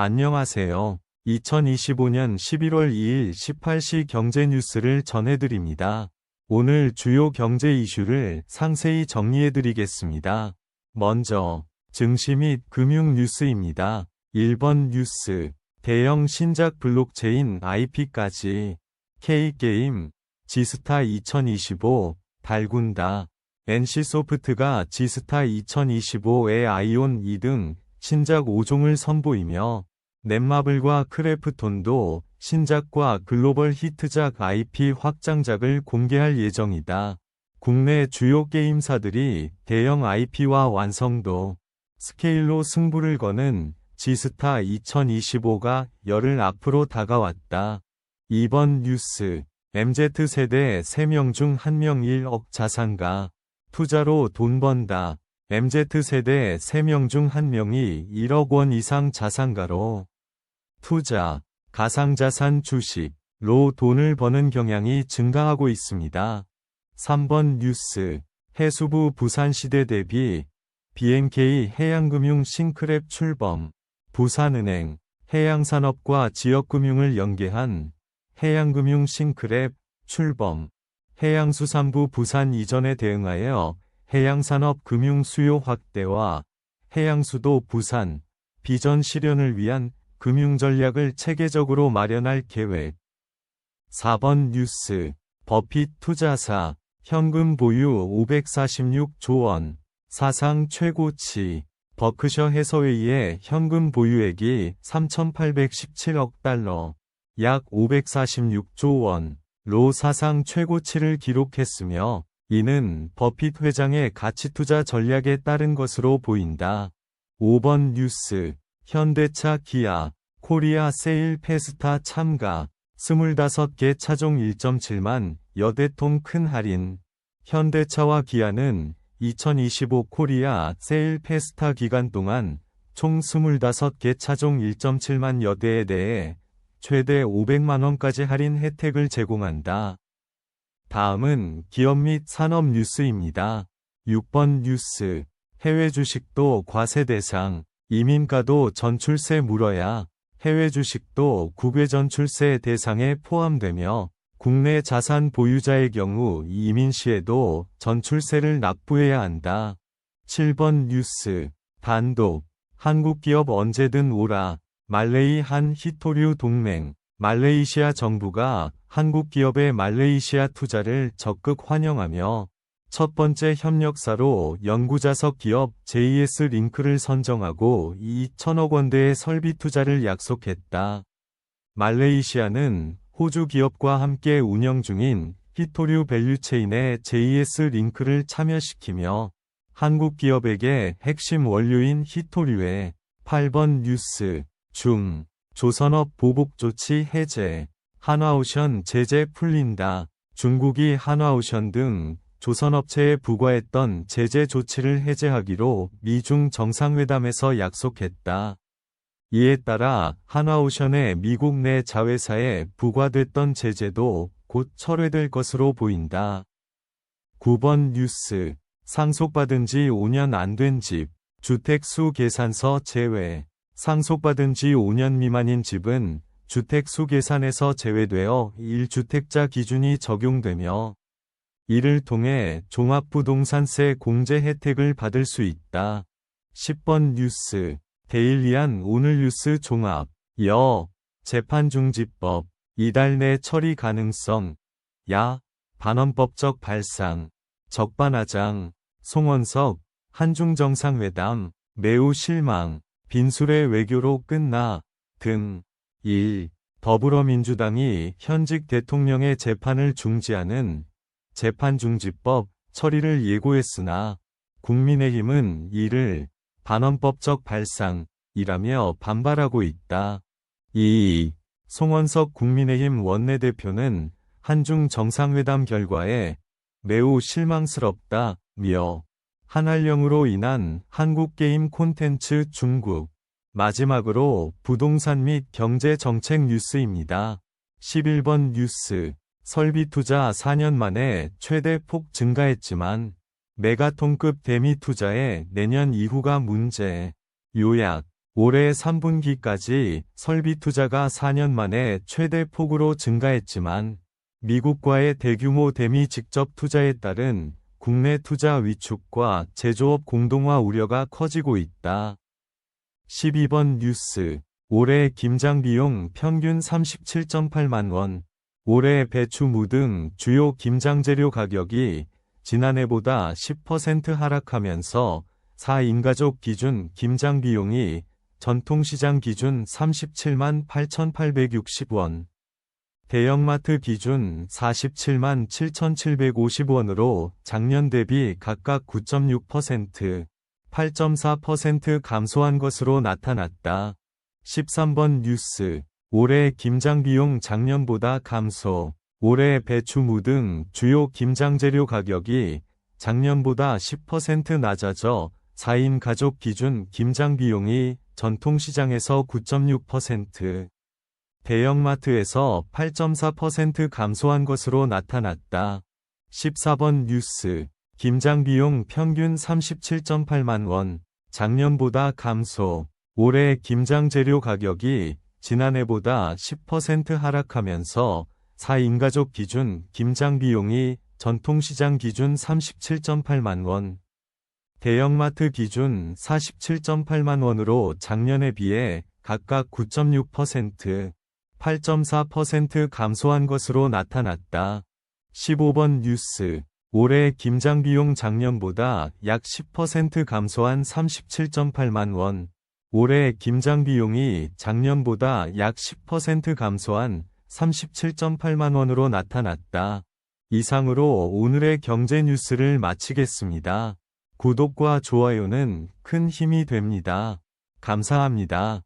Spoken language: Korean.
안녕하세요. 2025년 11월 2일 18시 경제 뉴스를 전해드립니다. 오늘 주요 경제 이슈를 상세히 정리해드리겠습니다. 먼저, 증시 및 금융 뉴스입니다. 1번 뉴스, 대형 신작 블록체인 IP까지, K게임, 지스타 2025, 달군다. NC소프트가 지스타 2025의 아이온 2등 신작 5종을 선보이며 넷마블과 크래프톤도 신작과 글로벌 히트작 IP 확장작을 공개할 예정이다. 국내 주요 게임사들이 대형 IP와 완성도, 스케일로 승부를 거는 지스타 2025가 열흘 앞으로 다가왔다. 2번 뉴스 MZ세대 3명 중 1명 1억 자산가 투자로 돈 번다. MZ세대 3명 중 1명이 1억 원 이상 자산가로 투자, 가상자산 주식 로 돈을 버는 경향이 증가하고 있습니다. 3번 뉴스 해수부 부산시대 대비 BNK 해양금융 싱크랩 출범 부산은행 해양산업과 지역금융을 연계한 해양금융 싱크랩 출범 해양수산부 부산 이전에 대응하여 해양산업 금융 수요 확대와 해양수도 부산 비전 실현을 위한 금융 전략을 체계적으로 마련할 계획. 4번 뉴스. 버핏 투자사. 현금 보유 546조 원. 사상 최고치. 버크셔 해서웨이의 현금 보유액이 3,817억 달러. 약 546조 원 로 사상 최고치를 기록했으며 이는 버핏 회장의 가치투자 전략에 따른 것으로 보인다. 5번 뉴스 현대차 기아 코리아 세일 페스타 참가 25개 차종 1.7만 여대통 큰 할인 현대차와 기아는 2025 코리아 세일 페스타 기간 동안 총 25개 차종 1.7만 여대에 대해 최대 500만원까지 할인 혜택을 제공한다. 다음은 기업 및 산업 뉴스입니다. 6번 뉴스 해외 주식도 과세 대상 이민가도 전출세 물어야 해외 주식도 국외 전출세 대상에 포함되며 국내 자산 보유자의 경우 이민 시에도 전출세를 납부해야 한다. 7번 뉴스. 단독. 한국 기업 언제든 오라. 말레이 한 히토류 동맹. 말레이시아 정부가 한국 기업의 말레이시아 투자를 적극 환영하며 첫 번째 협력사로 연구자석 기업 JS 링크를 선정하고 2천억 원대의 설비 투자를 약속했다. 말레이시아는 호주 기업과 함께 운영 중인 히토류 밸류체인의 JS 링크를 참여시키며 한국 기업에게 핵심 원료인 히토류의 8번 뉴스 중 조선업 보복 조치 해제 한화오션 제재 풀린다. 중국이 한화오션 등 조선업체에 부과했던 제재 조치를 해제하기로 미중 정상회담에서 약속했다. 이에 따라 한화오션의 미국 내 자회사에 부과됐던 제재도 곧 철회될 것으로 보인다. 9번 뉴스 상속받은 지 5년 안 된 집, 주택수 계산서 제외 상속받은 지 5년 미만인 집은 주택수 계산에서 제외되어 1주택자 기준이 적용되며 이를 통해 종합부동산세 공제 혜택을 받을 수 있다. 10번 뉴스 데일리안 오늘 뉴스 종합 여 재판중지법 이달 내 처리 가능성 야 반헌법적 발상 적반하장 송원석 한중정상회담 매우 실망 빈술의 외교로 끝나 등 1. 더불어민주당이 현직 대통령의 재판을 중지하는 재판 중지법 처리를 예고했으나 국민의힘은 이를 반헌법적 발상이라며 반발하고 있다. 2. 송원석 국민의힘 원내대표는 한중 정상회담 결과에 매우 실망스럽다며 한한령으로 인한 한국게임 콘텐츠 중국 마지막으로 부동산 및 경제 정책 뉴스입니다. 11번 뉴스 설비 투자 4년 만에 최대 폭 증가했지만 메가톤급 대미 투자에 내년 이후가 문제. 요약 올해 3분기까지 설비 투자가 4년 만에 최대 폭으로 증가했지만 미국과의 대규모 대미 직접 투자에 따른 국내 투자 위축과 제조업 공동화 우려가 커지고 있다. 12번 뉴스 올해 김장 비용 평균 37.8만 원 올해 배추 무 등 주요 김장 재료 가격이 지난해보다 10% 하락하면서 4인 가족 기준 김장 비용이 전통시장 기준 37만 8,860원, 대형마트 기준 47만 7,750원으로 작년 대비 각각 9.6%, 8.4% 감소한 것으로 나타났다. 13번 뉴스 올해 김장 비용 작년보다 감소 올해 배추 무 등 주요 김장 재료 가격이 작년보다 10% 낮아져 4인 가족 기준 김장 비용이 전통시장에서 9.6%, 대형마트에서 8.4% 감소한 것으로 나타났다. 14번 뉴스 김장 비용 평균 37.8만 원, 작년보다 감소. 올해 김장 재료 가격이 지난해보다 10% 하락하면서 4인 가족 기준 김장 비용이 전통시장 기준 37.8만 원, 대형마트 기준 47.8만 원으로 작년에 비해 각각 9.6%, 8.4% 감소한 것으로 나타났다. 15번 뉴스 올해 김장 비용 작년보다 약 10% 감소한 37.8만 원. 올해 김장 비용이 작년보다 약 10% 감소한 37.8만 원으로 나타났다. 이상으로 오늘의 경제 뉴스를 마치겠습니다. 구독과 좋아요는 큰 힘이 됩니다. 감사합니다.